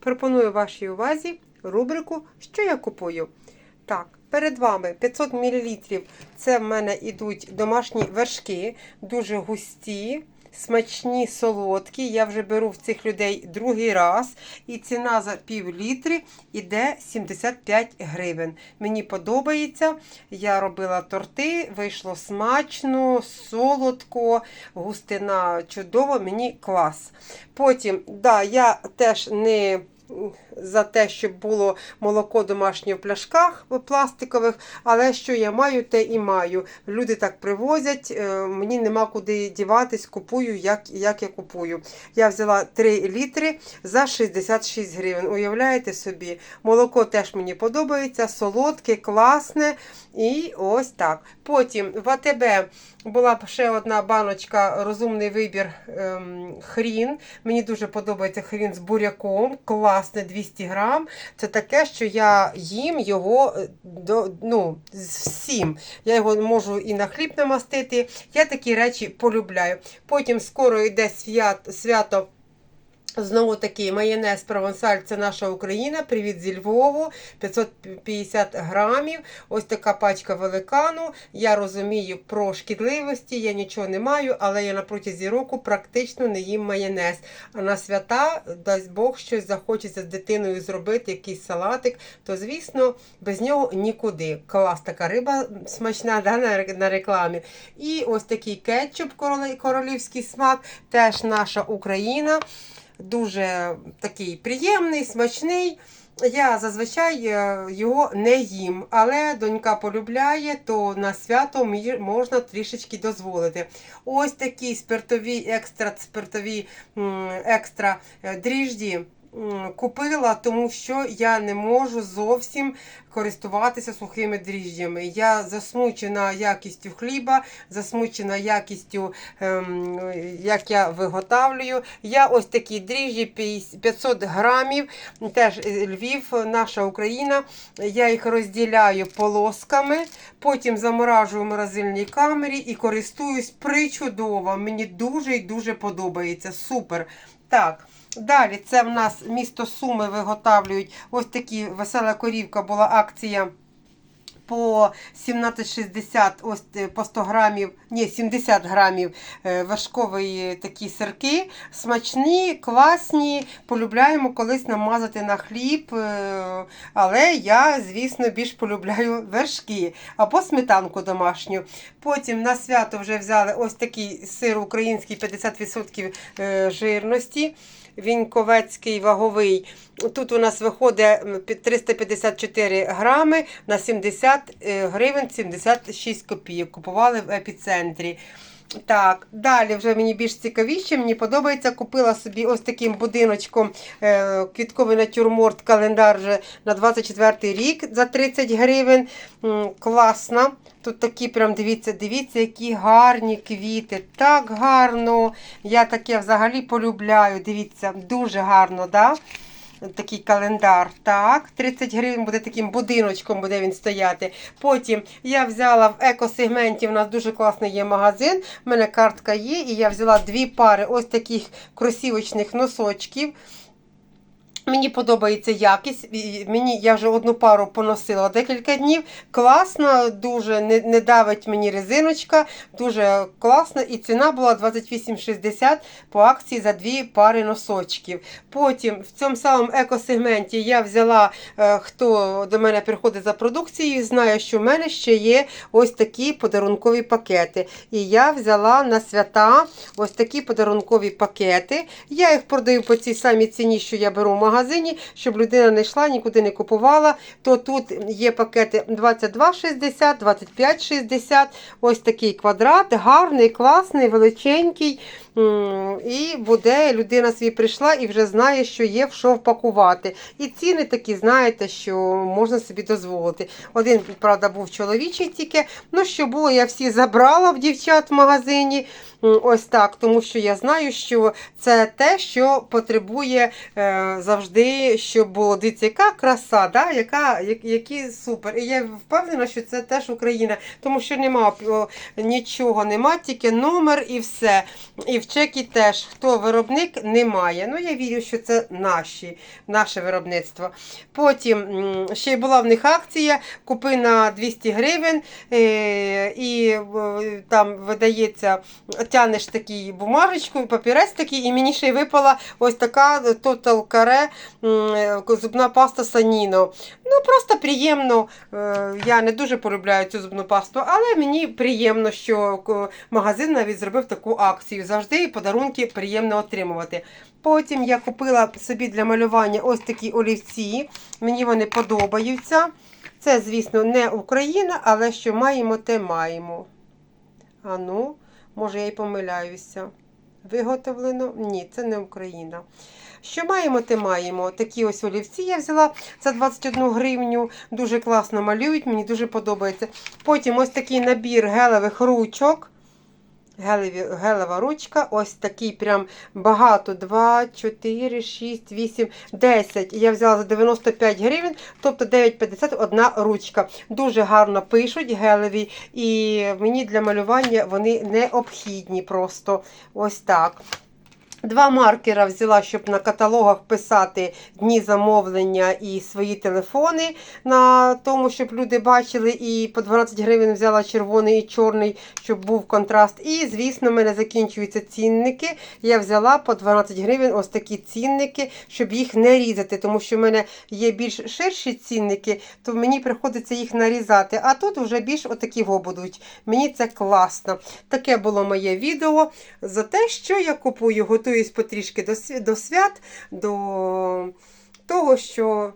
пропоную вашій увазі рубрику Що я купую. Так, перед вами 500 мл. Це в мене йдуть домашні вершки, дуже густі. Смачні, солодкі. Я вже беру в цих людей другий раз. І ціна за пів літри йде 75 гривень. Мені подобається. Я робила торти, вийшло смачно, солодко, густина чудова, мені клас. Потім, да, я теж не за те, щоб було молоко домашнє в пляшках пластикових, але що я маю, те і маю. Люди так привозять, е, мені нема куди діватись, купую, як, як я купую. Я взяла 3 літри за 66 гривень. Уявляєте собі, молоко теж мені подобається, солодке, класне. І ось так. Потім в АТБ була ще одна баночка розумний вибір ем, хрін. Мені дуже подобається хрін з буряком. Класне 200 грам. Це таке, що я їм його е, до, ну, всім. Я його можу і на хліб намастити. Я такі речі полюбляю. Потім скоро йде свят, свято. Знову таки майонез провансаль це наша Україна. Привіт зі Львову. 550 грамів. Ось така пачка великану. Я розумію про шкідливості, я нічого не маю, але я на протязі року практично не їм майонез. А на свята, дасть Бог, щось захочеться з дитиною зробити, якийсь салатик, то звісно, без нього нікуди. Клас, така риба смачна да, на, рекламі. І ось такий кетчуп королівський смак, теж наша Україна дуже такий приємний, смачний. Я зазвичай е, його не їм, але донька полюбляє, то на свято можна трішечки дозволити. Ось такі спиртові, екстра спиртові екстра е, дріжджі купила, тому що я не можу зовсім користуватися сухими дріжджами. Я засмучена якістю хліба, засмучена якістю, ем, як я виготовлюю. Я ось такі дріжджі 500 грамів, теж е, Львів, наша Україна. Я їх розділяю полосками, потім заморажую в морозильній камері і користуюсь причудово. Мені дуже і дуже подобається. Супер. Так. Далі це в нас місто Суми виготовлюють ось такі весела корівка була акція по 17,60 ось е, по 100 грамів, ні, 70 грамів е, вершкової такі сирки. Смачні, класні. Полюбляємо колись намазати на хліб. е, Але я, звісно, більш полюбляю вершки або сметанку домашню. Потім на свято вже взяли ось такий сир український 50% е, жирності. Віньковецький ваговий. Тут у нас виходить під 354 грами на 70 е, гривень 76 копійок. Купували в епіцентрі. Так, далі вже мені більш цікавіше, мені подобається. Купила собі ось таким будиночком е, квітковий натюрморт календар вже на 24 рік за 30 гривень. М, класно. Тут такі, прям дивіться, дивіться, які гарні квіти. Так гарно. Я таке взагалі полюбляю. Дивіться, дуже гарно, да? Такий календар. Так, 30 гривень буде таким будиночком, буде він стояти. Потім я взяла в екосегменті, у нас дуже класний є магазин. У мене картка є, і я взяла дві пари ось таких кросівочних носочків. Мені подобається якість. Мені я вже одну пару поносила декілька днів. Класно, дуже не, не давить мені резиночка, дуже класно. І ціна була 28,60 по акції за дві пари носочків. Потім в цьому самому екосегменті я взяла, е, хто до мене приходить за продукцією, знає, що в мене ще є ось такі подарункові пакети. І я взяла на свята ось такі подарункові пакети. Я їх продаю по цій самій ціні, що я беру в магазині, щоб людина не йшла, нікуди не купувала. То тут є пакети 22,60, 25,60. Ось такий квадрат, гарний, класний, величенький. І буде людина собі прийшла і вже знає, що є в що впакувати. І ціни такі, знаєте, що можна собі дозволити. Один, правда, був чоловічий тільки. Ну, що було, я всі забрала в дівчат в магазині. Ось так, тому що я знаю, що це те, що потребує е, завжди, щоб було. Дивіться, яка краса, да? яка, як- які супер. І я впевнена, що це теж Україна, тому що нема о, нічого, нема, тільки номер і все. І в чеки теж. Хто виробник, немає. Ну, я вірю, що це наші, наше виробництво. Потім ще й була в них акція, купи на 200 гривень, е, і е, там видається, тянеш такий бумажечку, папірець такий, і мені ще й випала ось така Total Care зубна паста Саніно. Ну, просто приємно. Е, Я не дуже полюбляю цю зубну пасту, але мені приємно, що магазин навіть зробив таку акцію. Завжди подарунки приємно отримувати. Потім я купила собі для малювання ось такі олівці. Мені вони подобаються. Це, звісно, не Україна, але що маємо, те маємо. А ну, може, я й помиляюся. Виготовлено? Ні, це не Україна. Що маємо, те маємо. Такі ось олівці я взяла за 21 гривню. Дуже класно малюють, мені дуже подобається. Потім ось такий набір гелевих ручок. Гелеві, гелева ручка, ось такий прям багато. 2, 4, 6, 8, 10. Я взяла за 95 гривень, тобто 9,50 одна ручка. Дуже гарно пишуть гелеві, і мені для малювання вони необхідні просто ось так. Два маркера взяла, щоб на каталогах писати дні замовлення і свої телефони на тому, щоб люди бачили. І по 12 гривень взяла червоний і чорний, щоб був контраст. І, звісно, в мене закінчуються цінники. Я взяла по 12 гривень ось такі цінники, щоб їх не різати, тому що в мене є більш ширші цінники, то мені приходиться їх нарізати. А тут вже більш отакі будуть. Мені це класно. Таке було моє відео за те, що я купую, готуюсь потрішки до, свят, до того, що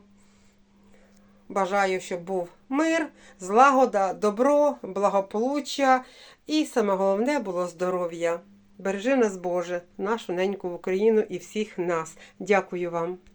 бажаю, щоб був мир, злагода, добро, благополуччя і саме головне було здоров'я. Бережи нас, Боже, нашу неньку Україну і всіх нас. Дякую вам.